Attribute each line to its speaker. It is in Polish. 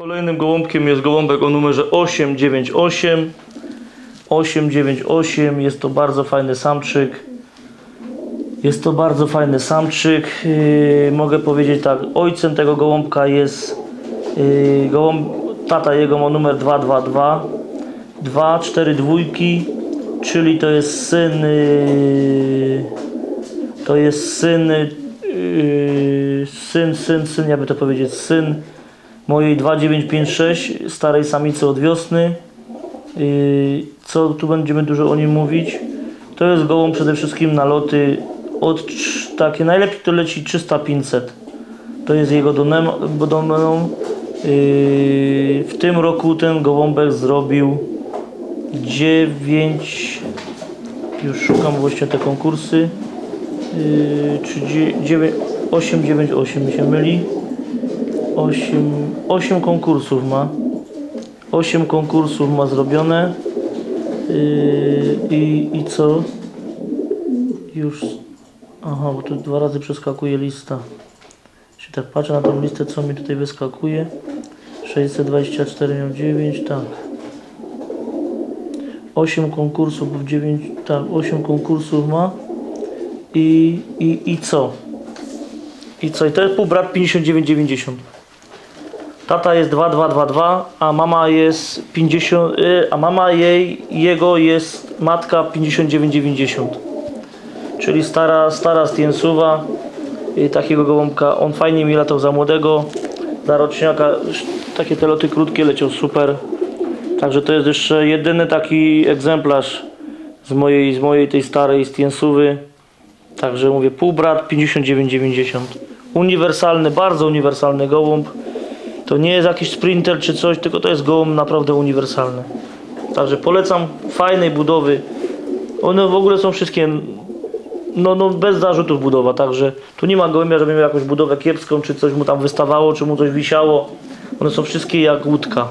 Speaker 1: Kolejnym gołąbkiem jest gołąbek o numerze 898. 898 jest to bardzo fajny samczyk. Jest to bardzo fajny samczyk. Yy, mogę powiedzieć tak, ojcem tego gołąbka jest yy, gołąb, tata jego ma numer 222. 2, 4 dwójki, czyli to jest syn yy, to jest syn yy, syn, syn, syn, jakby to powiedzieć, syn mojej 2956 starej samicy od wiosny. Co tu będziemy dużo o nim mówić? To jest gołąb przede wszystkim na loty od takie najlepiej to leci 300-500. To jest jego domeną. W tym roku ten gołąbek zrobił 9 już szukam właśnie te konkursy yy, czy 9, 8, 9, 8 mi się myli 8, 8 konkursów ma. 8 konkursów ma zrobione. Yy, i, i co? Już. Aha, bo tu dwa razy przeskakuje lista. Jeśli tak patrzę na tą listę co mi tutaj wyskakuje? 624 miał 9 tak. 8 konkursów, 9, tak, 8 konkursów ma. I, i, i co? I co? I to jest półbrat 59,90. Tata jest 2222, a mama jest 50, y, a mama jej, jego jest matka 59,90. Czyli stara, stara Stiensuwa, y, takiego gołąbka. On fajnie mi latał za młodego, za roczniaka. Takie te loty krótkie leciał super. Także to jest jeszcze jedyny taki egzemplarz z mojej, z mojej tej starej Stiensuwy. Także mówię półbrat 59,90. Uniwersalny, bardzo uniwersalny gołąb. To nie jest jakiś sprinter czy coś, tylko to jest gołąb naprawdę uniwersalny. Także polecam fajnej budowy. One w ogóle są wszystkie no, no bez zarzutów budowa, także tu nie ma gołębia, żeby miał jakąś budowę kiepską, czy coś mu tam wystawało, czy mu coś wisiało. One są wszystkie jak łódka.